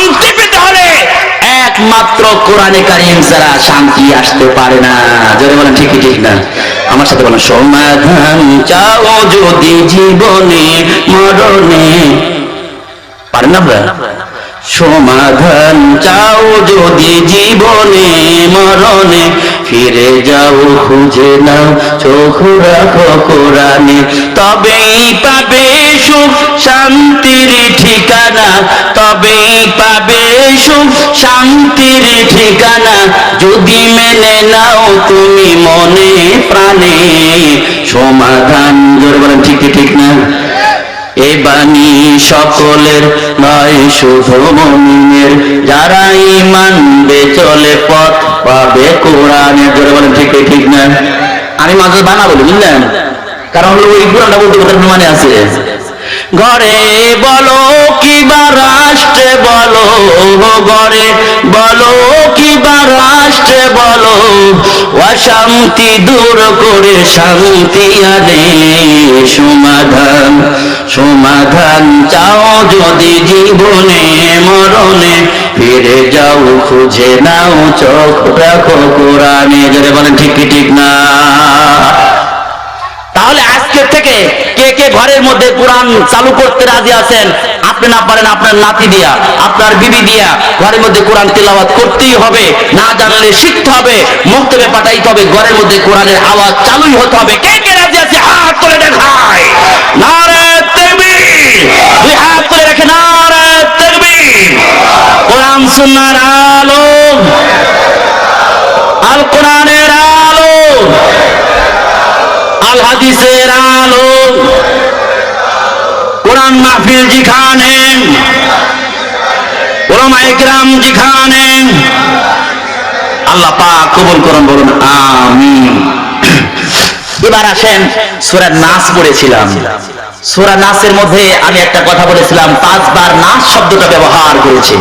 শান্তি পেতে হলে একমাত্র কোরআনে কারিম ছাড়া শান্তি আসতে পারে না। যদি বলেন ঠিকই ঠিক না? আমার সাথে বলেন, সমাধান চাও যদি জীবনে মরণে। পারেন না আপনারা? সমাধান চাও যদি জীবনে মরণে। ফিরে যাও, খুঁজে নাও, চোখ রাখো কোরআনে। তবেই পাবে সুখ শান্তির ঠিকানা তবেই পাবে সুখ শান্তির ঠিকানা। যদি মেনে নাও তুমি মনে প্রাণে, সমাধান জোরে ঠিক ঠিক না? এ বাণী সকলের নয়, শুধু মমিনের। যারা মানবে চলে পথ পাবে কোরআনে, জোরে ঠিক ঠিক না? আমি মাঝে বানা বলি বুঝলেন? কারণ ওই কোরআনটা বলতে মানে আছে। ঘরে বলো কিবা রাষ্ট্রে বলো ঘরে বলো কিবা রাষ্ট্রে বলো, অশান্তি দূর করে শান্তি আনে সমাধান সমাধান চাও যদি জীবনে, মরণে ফিরে যাও, খুঁজে নাও চোখ রাখো কোরআনে, যদি বলেন ঠিক ঠিক না? তাহলে আজকে থেকে কে কে ঘরের মধ্যে কোরআন চালু করতে রাজি আছেন, আপনি না পারেন আপনার নাতি দিয়া, আপনার বিবি দিয়া ঘরের মধ্যে কোরআন তেলাওয়াত করতেই হবে, না জানলে শিখতে হবে, মুক্তবে পাঠাইতে হবে, ঘরের মধ্যে কোরআনের আওয়াজ চালুই হতে হবে। কে কে রাজি আছে? হাত করে দেখায় নারে তাকবীর। দুই হাত করে রেখে নারে তাকবীর। কোরআন, সুন্নাহর আলো আল কোরআনের আলো আল হাদিসের আলো। কোরআন মাহফিল যেখানে যেখানে আল্লাহ পাক কবুল করুন, বলুন, আমিন। এবার আসেন, সূরা নাস পড়েছিলাম। সূরা নাসের মধ্যে আমি একটা কথা বলেছিলাম, পাঁচবার নাস শব্দটা ব্যবহার করেছে।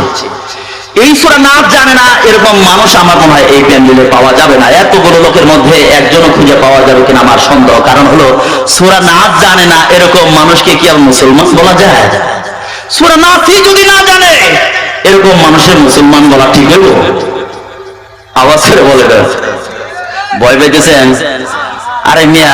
এই সুরা নাচ জানে না, এরকম মানুষ আমার মনে হয় এই প্যান্ডেলে পাওয়া যাবে না। এতগুলো লোকের মধ্যে একজনও খুঁজে পাওয়া যাবে কিনা আমার সন্দেহ। কারণ হলো, সুরা নাচ জানে না, এরকম মানুষকে কি আর মুসলমান বলা যায়? সুরা নাচই যদি না জানে, এরকম মানুষের মুসলমান বলা ঠিক হলো আওয়াজ করে বলে ভয় পেতেছেন আরে মিয়া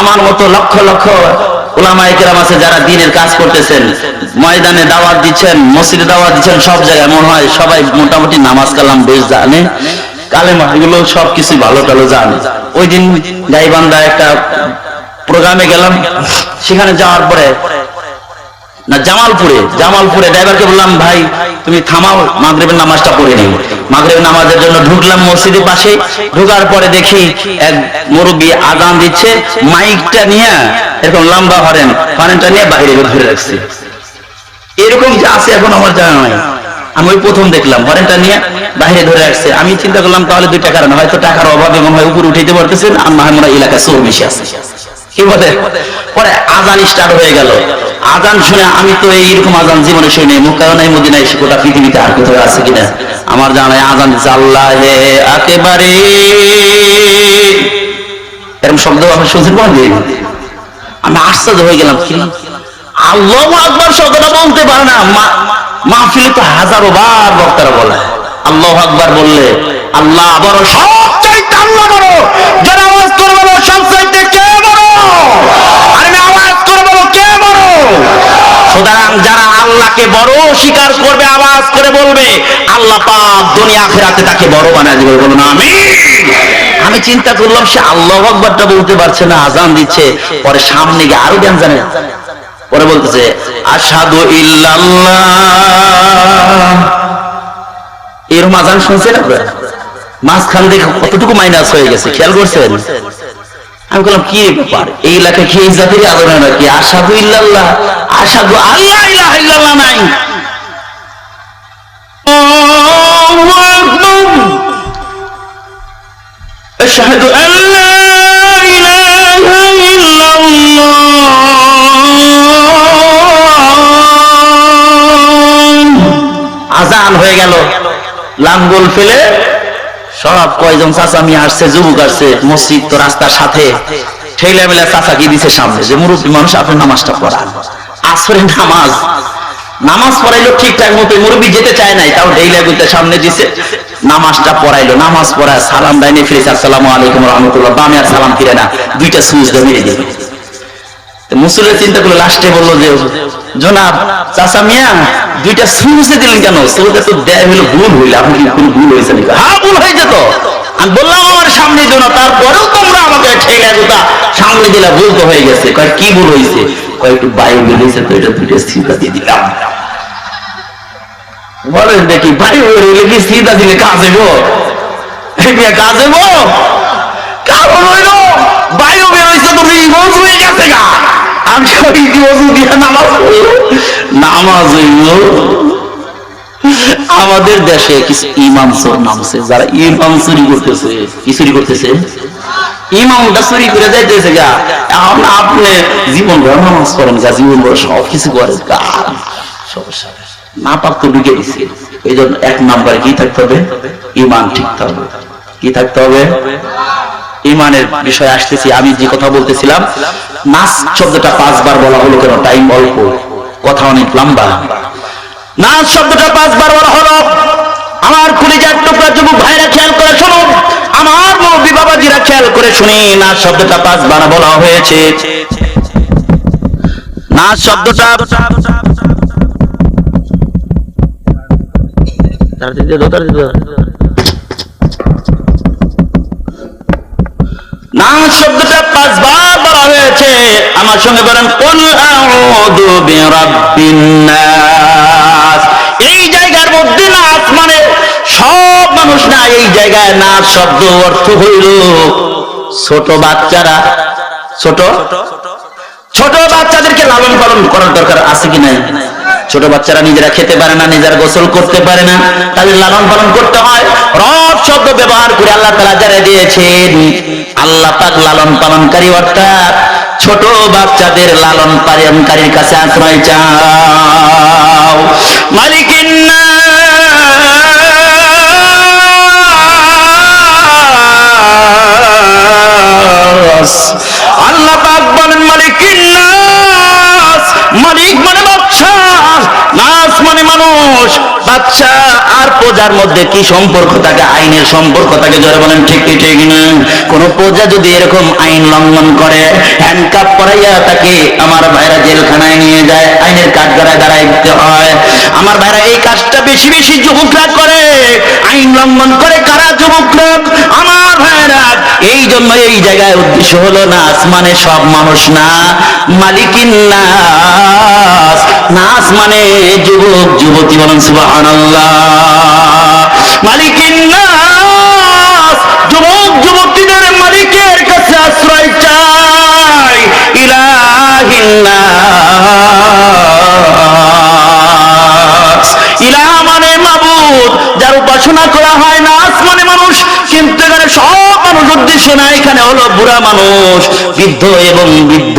আমার মতো লক্ষ লক্ষ যারা দিনের কাজ করতেছেন, ময়দানে দাওয়াত দিচ্ছেন, মসজিদে দাওয়াত দিচ্ছেন, সব জায়গায় মনে হয় সবাই মোটামুটি নামাজ কালাম বেশ জানে। কালেমা এগুলো সব কিছু ভালো টালো জানে। ওই দিন গাইবান্ধা একটা প্রোগ্রামে গেলাম, সেখানে যাওয়ার পরে না, জামালপুরে জামালপুরে ড্রাইভারকে বললাম, ভাই, তুমি থামাও, মাগরিবের নামাজটা পড়ে নিও। মাগরিবের নামাজের জন্য ঢুকলাম মসজিদের পাশে। ঢোকার পরে দেখি এক মুরব্বী আজান দিচ্ছে, মাইকটা নিয়ে এরকম লম্বা হরেন, হরেনটা নিয়ে বাইরে ধরে রাখছে। এরকম যে আছে এখন আমার জানা নাই। আমি ওই প্রথম দেখলাম, হরেনটা নিয়ে বাইরে ধরে রাখছে। আমি চিন্তা করলাম, তাহলে দুই টাকার না, হয়তো টাকার অভাবে মনে হয় উপরে উঠাইতে পারতেছেন আর না মনে এলাকায় চোর বেশি আছে। কি বলে পরে আজান স্টার্ট হয়ে গেল। আজান শুনে আমি তো এইরকম আজান জীবনে শুনি নাই। মদিনায় এসে গোটা পৃথিবীতে আর কোথাও আছে কিনা? আমার জানায় আজান একেবারে। এরকম শব্দ আমি শুনতে আমি আশ্চর্য হয়ে গেলাম আল্লাহ আকবর শব্দটা বলতে পারে না। মাহফিলে তো হাজারো বার বক্তারা বলে। আল্লাহ আকবার বললে, আল্লাহ বড় সব চাইতে আল্লাহ বড়। যারা আওয়াজ করে বলো সব চাইতে কে বড় আরে না আওয়াজ করে বলো কে বড় সুতরাং যারা আল্লাহকে বড় স্বীকার করবে, আওয়াজ করে বলবে, আল্লাহ পাক দুনিয়া তাকে বড় বানায় বলুন আমি আমি চিন্তা করলাম, সে আল্লাহ বলতে পারছে না আজান দিচ্ছে। পরে সামনে গিয়ে আরও জ্ঞান জানে। পরে বলতেছে আসাদু ইল্লাল্লাহ। এরকম আজান শুনছেন মাঝখান দেখে কতটুকু মাইনাস হয়ে গেছে, খেয়াল করছেন? আমি বললাম, কি ব্যাপার? এই এলাকায় কি এই জাতির আদর হয় নাকি? আসাদু ইল্লাল্লাহ আসাদু আল্লাহ ইলাহ ইল্লাল্লাহ নাই। أشهد আজান হয়ে গেল। লাঙ্গল ফেলে সব কয়জন চাচা মিয়া আসছে, যুবক আসছে, মসজিদ তো রাস্তার সাথে। ঠেলে মেলে চাচা কি দিছে সামনে, যে মুরব্বী মানুষ, আপনি নামাজটা পড়ান। আসরে নামাজ। নামাজ পড়াইলো ঠিকঠাক মতো মুরব্বী যেতে চায় নাই, তাও ঢেইলা গুলতে সামনে দিছে। নামাজটা পড়াইলো, নামাজ পড়ায় সালাম ডাইনে ফিরেছে আসসালামু আলাইকুম রহমতুল্লাহ। বামে আর সালাম ফিরে না, দুইটা সুইচ দিয়ে মেরে দিল। মুসুলের চিন্তা করল লাস্টে বলল যে, জনাব, চাচা মিয়া, দুইটা সুইচে দিলেন কেন? সুইচে তো দেয় হলো ভুল হইল, আপনি ভুল হয়েছে নাকি? হ্যাঁ ভুল হয়েছে তো আমি বললাম, আমার সামনে দিও না। তারপরেও তোমরা আমাকে ঠেলে দুটা সামনে দিলা ভুল তো হয়ে গেছে। কয়, কি ভুল হয়েছে কয়, একটু বায়ু বেরিয়েছে তো এটা দুইটা সিধা দিয়ে দিলাম। বলেন দেখি, বায়ু বেরিয়ে কি সিধা দিলে কাজে গো কাজে গো কারণ হইল। বায়ু বেরোইছে তো রিভোজ হয়ে গেছে গা। আমি নামাজ নামাজ আমাদের দেশে কিছু ইমাম চোর নামছে, যারা ইমাম চুরি করতেছে। কি চুরি করতেছে? ইমামটা চুরি করে যাইতেছে গা। এখন আপনি জীবন ভর নামাজ পড়েন গা, জীবন ভর সব কিছু করেন গা। সমস্যা না পাক তো ঢুকে দিচ্ছে এই জন্য এক নাম্বারে কি থাকতে হবে? ইমান ঠিক থাকতে হবে। কি থাকতে হবে? ইমানের বিষয়ে আসতেছি। আমি যে কথা বলতেছিলাম, নাচ শব্দটা পাঁচবার বলা হলো কেন? টাইম অল্প। কথা অনেক লম্বা। নাচ শব্দটা পাঁচবার বলা হলো আমার কলিজার টুকরা যুবক ভাইরা খেয়াল করে শোনো আমার মুরব্বী বাবাজিরা খেয়াল করে শুনি, নাচ শব্দটা পাঁচবার বলা হয়েছে নাচ শব্দটা দাও। শব্দটা পাঁচবার হয়েছে। আমার সঙ্গে বলেন, কুল এই জায়গার মধ্যে নাচ মানে সব মানুষ না, এই জায়গায় নাচ শব্দ অর্থ হইল ছোট বাচ্চারা। ছোট? ছোট বাচ্চাদেরকে লালন পালন করার দরকার আছে কি নাই? ছোট বাচ্চারা নিজেরা খেতে পারে না, নিজেরা গোসল করতে পারে না। তাদের লালন পালন করতে হয়। রব শব্দ ব্যবহার করে আল্লাহ তালা যারা দিয়েছেন। আল্লাহ পাক লালন পালনকারী অর্থাৎ ছোট বাচ্চাদের লালন পালনকারীর কাছে আশ্রয় চাও। মালিকিন। আল্লাহ পাক বলেন মালিকিন মালিক মানে বাচ্চা নাস মানে মানুষ। বাচ্চা প্রজার মধ্যে কি সম্পর্ক থাকে? আইনের সম্পর্ক থাকে, জোরে বলেন, ঠিক ঠিক না? কোন প্রজা যদি এরকম আইন লঙ্ঘন করে হ্যান্ডকাপ করাইয়া তাকে আমার ভাইরা জেলখানায় নিয়ে যায়, আইনের কাঠগড়ায় দাঁড়ায় দিতে হয়। আমার ভাইরা এই কাজটা বেশি বেশি যুবকরা করে, আইন লঙ্ঘন করে কারা যুবকরা? আমার ভাইরা এই জন্য এই জায়গায় উদ্দেশ্য হলো নাচ মানে সব মানুষ, না মালিকিন নাস নাচ মানে যুবক, যুবতী বলেন সুবহানাল্লাহ। মালিকিন নাস, যুবক, যুবতীদের মালিকের কাছে আশ্রয় চাই। ইলাহিন নাস মাবুদ যার উপাসনা করা হয় নাস মানে মানুষ, কিন্তু এখানে সব মানুষ উদ্দেশ্য না, এখানে হলো বুড়া মানুষ, বৃদ্ধ এবং বৃদ্ধ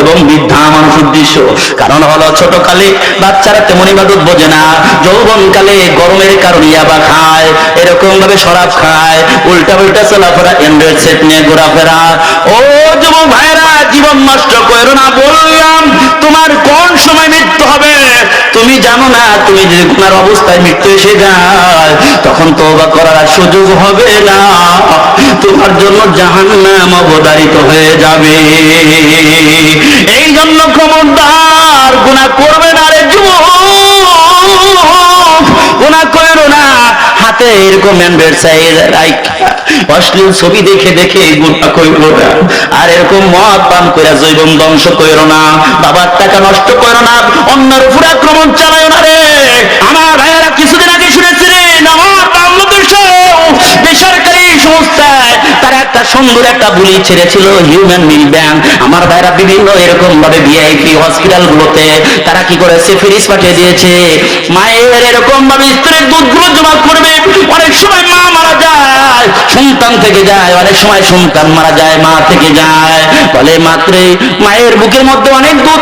এবং বৃদ্ধা মানুষ উদ্দেশ্য। কারণ হলো ছোট কালে বাচ্চারা তেমন ইবাদত বোঝে না যৌবন কালে গরমের কারণে ইয়াবা খায় এরকম ভাবে শরাব খায় উল্টা উল্টা চলাফেরা, অ্যান্ড্রয়েড সেট নিয়ে ঘোরাফেরা। ও যুবক ভাইরা জীবন নষ্ট করো না, বললাম, তোমার কোন সময় মৃত্যু হবে? তুমি জানো না, তুমি যে গুনার অবস্থায় মৃত্যু এসে যায়, তখন তওবা করার সুযোগ হবে না। তোমার জন্য জাহান্নাম অবদারিত হয়ে যাবে। এই জন্য খবরদার গুণা করবে না রে যুবক। এরকম অশ্লীল ছবি দেখে দেখে আর এরকম মদ পান করে ধ্বংস করো না। বাবার টাকা নষ্ট করো না। অন্যের উপর আক্রমণ চালায় না রে। আমার ভাইয়েরা কিছুদিন আগে শুনেছিলেন আমার বেসরকারি সংস্থায় তারা একটা সুন্দর একটা বুলি ছেড়েছিল হিউম্যান মিল ব্যাংক আমার ভাইরা বিভিন্ন এরকম ভাবে ভিআইপি হসপিটাল গুলোতে, তারা কি করেছে? ফ্রিজ পাঠিয়ে দিয়েছে। মায়ের এরকম ভাবে স্ত্রীর দুধগুলো জমা করবে, অনেক সময় মা মারা যায়, সন্তান থেকে যায়, অনেক সময় সন্তান মারা যায়, মা থেকে যায়। বলে মাত্রে মায়ের বুকের মধ্যে অনেক দুধ